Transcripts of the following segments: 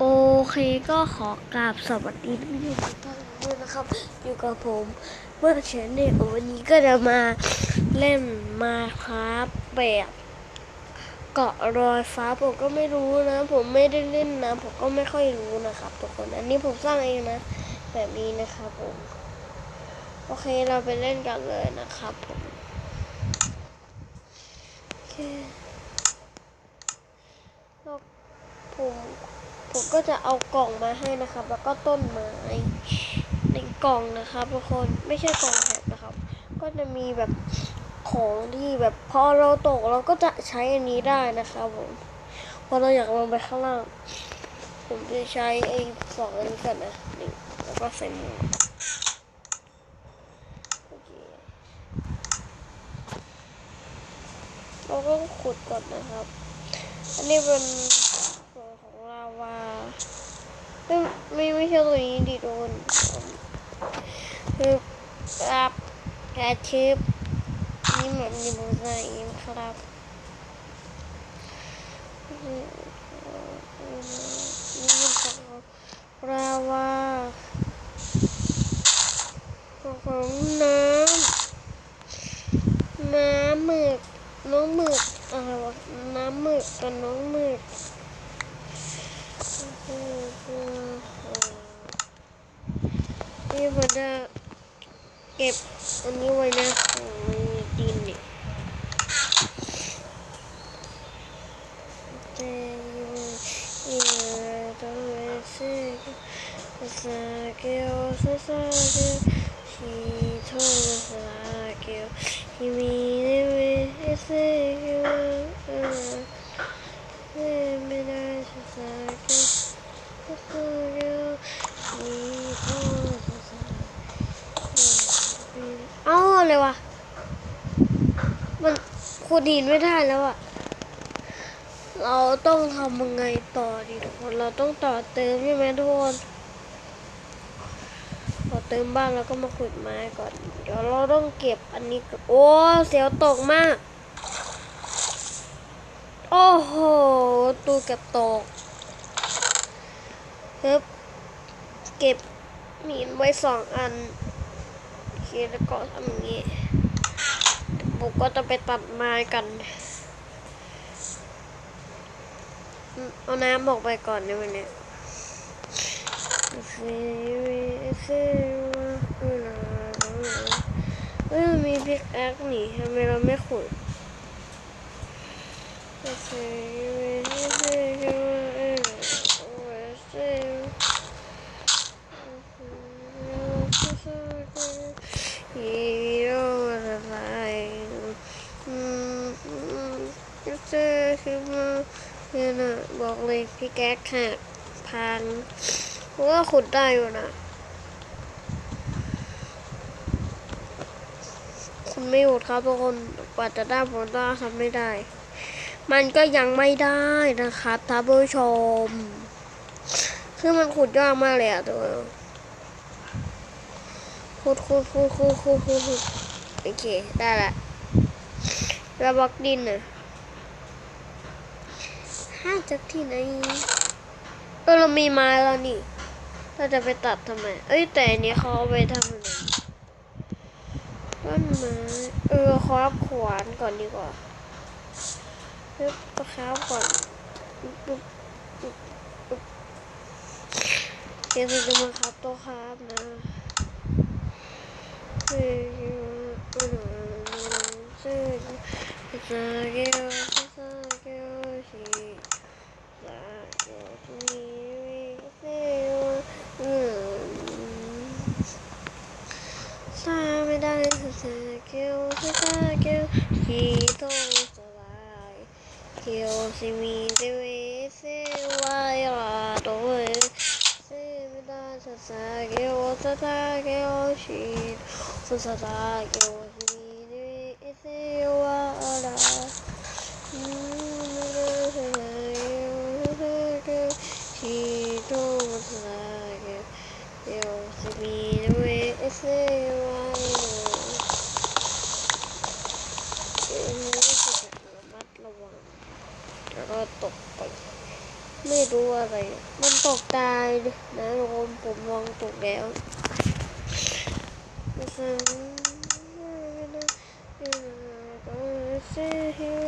โอเคก็ขอกราบสวัสดีทุกท่านด้วยนะครับ อยู่กับผมเมื่อเชนเนี่ยวันนี้ก็จะมาเล่นมาครับแบบเกาะรอยฟ้าผมก็ไม่รู้นะ ผมไม่ได้เล่นนะ ผมก็ไม่ค่อยรู้นะครับทุกคนอันนี้ผมสร้างเองนะ แบบนี้นะครับผมโอเคเราไปเล่นกันเลยนะครับผมผม ผมก็จะเอากล่องมาให้นะครับ แล้วก็ต้นไม้ในกล่องนะครับทุกคนไม่ใช่กล่องแถบนะครับ ก็จะมีแบบของที่แบบพอเราตกเราก็จะใช้อันนี้ได้นะครับผมพอเราอยากลงไปข้างล่าง ผมจะใช้ไอ้สองอันนี้ก่อนนะนี่แล้วก็ใส่หมือโอเคเราต้องขุดก่อนนะครับ อันนี้เป็นส่วนของลาวาไม่ ไม่ไม่ใช่ตัวนี้ดิโดนคือครับแกชิปนี่เหมือนนิโมไซน์ครับนี่มันของลาวาของน้ำน้ำหมึกน้องหมึกอะไรวะน้ำหมึกกับน้องหมึก นี่ผมจะเก็บอันนี้ไว้นะของดินเนี่ยแต่ยังต้องเวสิภาษาเกี่ยวภาษาเกี่ยวที่โทรภาษาเกี่ยวที่มีในเวสิเกี่ยวไม่ได้ภาษาเกี่ยวภาษาเกี่ยวที่โทรภาษา เอ้าอะไรวะ มันขุดดินไม่ได้แล้วอะเราต้องทำยังไงต่อดีทุกคน เราต้องต่อเติมใช่ไหมทุกคนต่อเติมบ้านแล้วก็มาขุดไม้ก่อน เดี๋ยวเราต้องเก็บอันนี้โอ้เสียวตกมาก โอ้โหตูเก็บตกเฮ้บเก็บหินไว้สองอันโอเคแล้วก็ทำอย่างนี้ ผมก็จะไปตัดไม้กัน เอาน้ำออกไปก่อนในวันนี้เอ้ยมีพิกแอคนี่ทำไมเราไม่ขุดฮีโร่อะไรอืมเจอคือมา เนี่ยนะบอกเลยพี่แก๊กหักพังเพราะว่าขุดได้อยู่นะคุณไม่หยุดครับทุกคนกว่าจะได้ผลต้ทำไม่ได้ มันก็ยังไม่ได้นะครับท่านผู้ชม คือมันขุดยากมากเลยอะตัวขุดขุดขุดขุดขุดขุดขุดโอเค ได้ละแล้วบล็อกดินนะ ห้าจากที่ไหนเออเรามีไม้แล้วนี่ เราจะไปตัดทำไม เอ้ยแต่อันนี้เขาเอาไปทำอะไรต้นไม้เออคราบขวานก่อนดีกว่าเฮ้ยก็คราบก่อนปุ๊บปุ๊บปุ๊บปุ๊บเดี๋ยวเราจะมาครับตัวคราบนะเฮ้ยเออเฮ้ยซาเกลซาเกลชีซาเกลชีเซลอืม ซาไม่ได้ซาเกียวซาเกียวฮิโตสลาย เกียวซิมิเดเวเซวายลาโดเวเซไม่ได้ซาซาเกียวซาซาเ่รู้อะไร มันตกตายนะทุกคนผมลองตกแล้ว Eu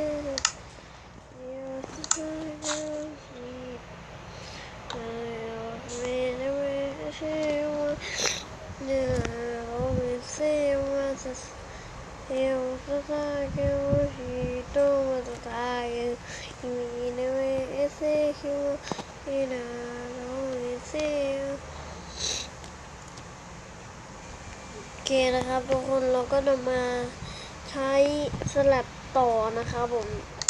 não é esse que eu e não esse โอเคนะครับทุกคนเราก็นำมาใช้สลับต่อนะครับผม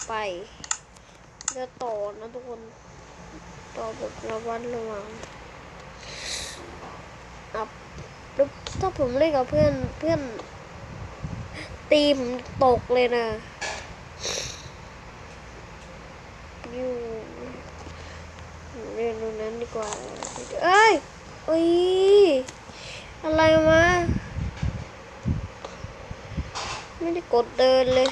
ไปจะต่อนะทุกคนต่อแบบระวัดระวังอับถ้าผมเล่นกับเพื่อนเพื่อนตีมตกเลยนะอยู่เรียนตรงนั้นดีกว่า เอ้ยเอุ้ย อะไรมาไม่ได้กดเดินเลย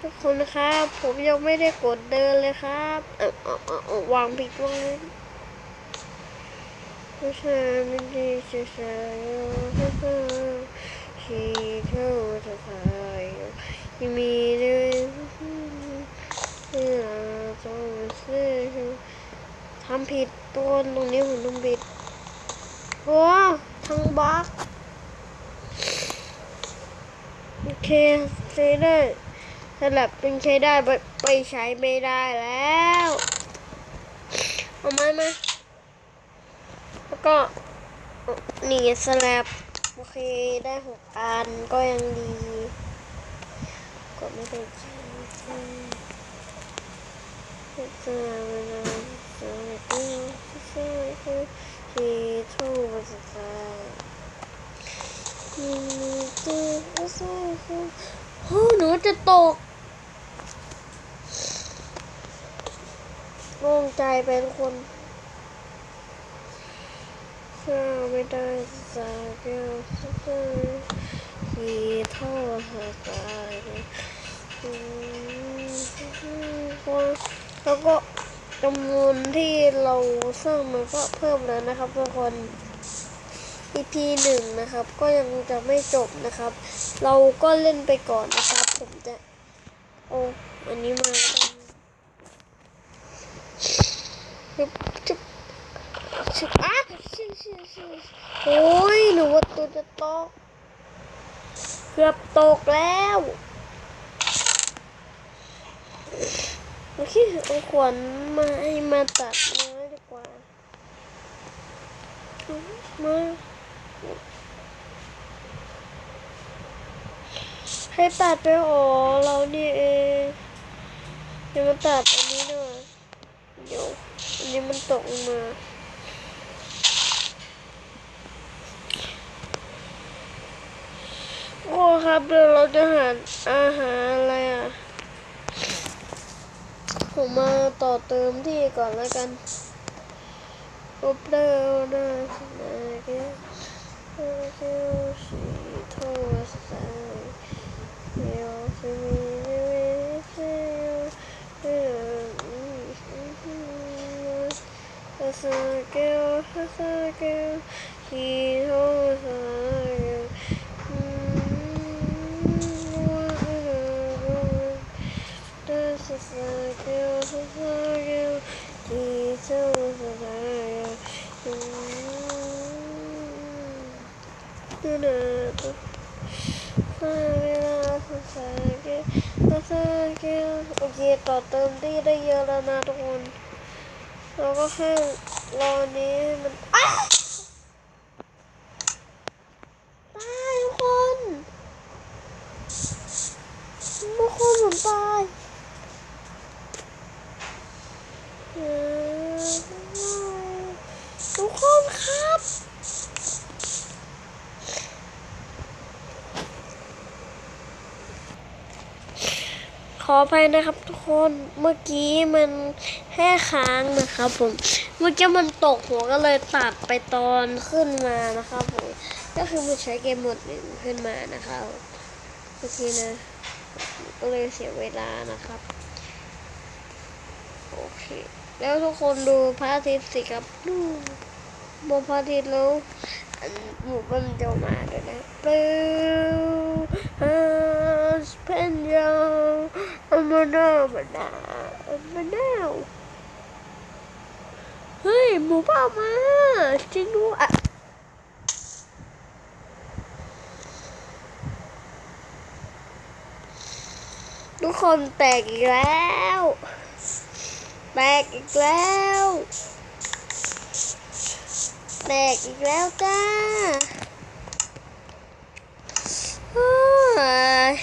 ทุกคนนะครับ ผมยังไม่ได้กดเดินเลยครับเอาเอาเออวางผิดวางเลยผู้ชายไม่ดีเสียใจที่เท่าจะตายยังมีด้วยที่เราต้องเสีย ทำผิดตัวตรงนี้ผมทำผิดโอ้ทั้งบล็อกโอเคใช้ได้สลับเป็นใช้ได้ไปใช้ไม่ได้แล้วเอาไม้มาแล้วก็นี่สลับโอเคได้หกอันก็ยังดีก็ไม่ได้ใช้ใช้สลับสลับสลับสลับที่ทูบสลับมีเจอ โอ้หนูจะตกโล่งใจไปทุกคนข้าไม่ได้สาเกี่ยวสักเลยที่เท่าหาตายอืมแล้วก็ จำนวนที่เราสร้างมันก็เพิ่มแล้วนะครับทุกคน EP หนึ่งนะครับ ก็ยังจะไม่จบนะครับ เราก็เล่นไปก่อนนะครับ ผมจะ โอ้อันนี้มาแล้วกันจุ๊บจุบจุบอะชิชิชิโอ้ยหนูว่าตัวจะตก เกือบตกแล้ว โอเคเอาขวานมาให้มาตัดไม้ดีกว่ามาให้ตัดไปโอเรานี่เองเดี๋ยวมาตัดอันนี้หน่อยเดี๋ยวอันนี้มันตกมาโอ้ครับเดี๋ยวเราจะหาอาหารอะไรอะ ผมมาต่อเติมที่ก่อนแล้วกันอุปเดอร์นะสนาเกลเกลสีโทสไซ Eu se me mereceu Essa que eu, essa que eu, que eu saio. Essa que eu, essa que eu, que eu saio. Do-do-do. เวลาภาษาอังกฤษภาษาอังกฤษ โอเคต่อเติมที่ได้เยอะแล้วนะทุกคน เราก็แค่รอนี้มันอ้าวตายทุกคนทุกคนผมตายเออทุกคนครับ ขออภัยนะครับทุกคนเมื่อกี้มันแค่ค้างนะครับผม เมื่อกี้มันตกหัวก็เลยตัดไปตอนขึ้นมานะครับผมก็คือมันใช้เกมหมดหนึ่งขึ้นมานะครับเมื่อกี้นะก็เลยเสียเวลานะครับโอเคแล้วทุกคนดูพระอาทิตย์สิครับดูบนพระอาทิตย์แล้วอันหมู่บ้านจะมาด้วยนะปลวฮัสเพนยาอัมานามานามานาวเฮ้ยหมูป่ามาจริงด้วยอะทุกคนแตกอีกแล้ว แตกอีกแล้ว แตกอีกแล้วจ้าเฮ้ย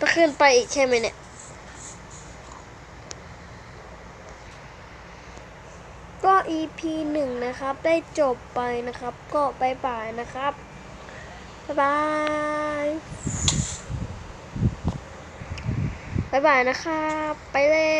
ต้อง ขึ้นไปอีกใช่ไหมเนี่ย ก็ EP หนึ่งนะครับ ได้จบไปนะครับ ก็บายบายนะครับ บ๊ายบายบายบายนะครับ ไปเลย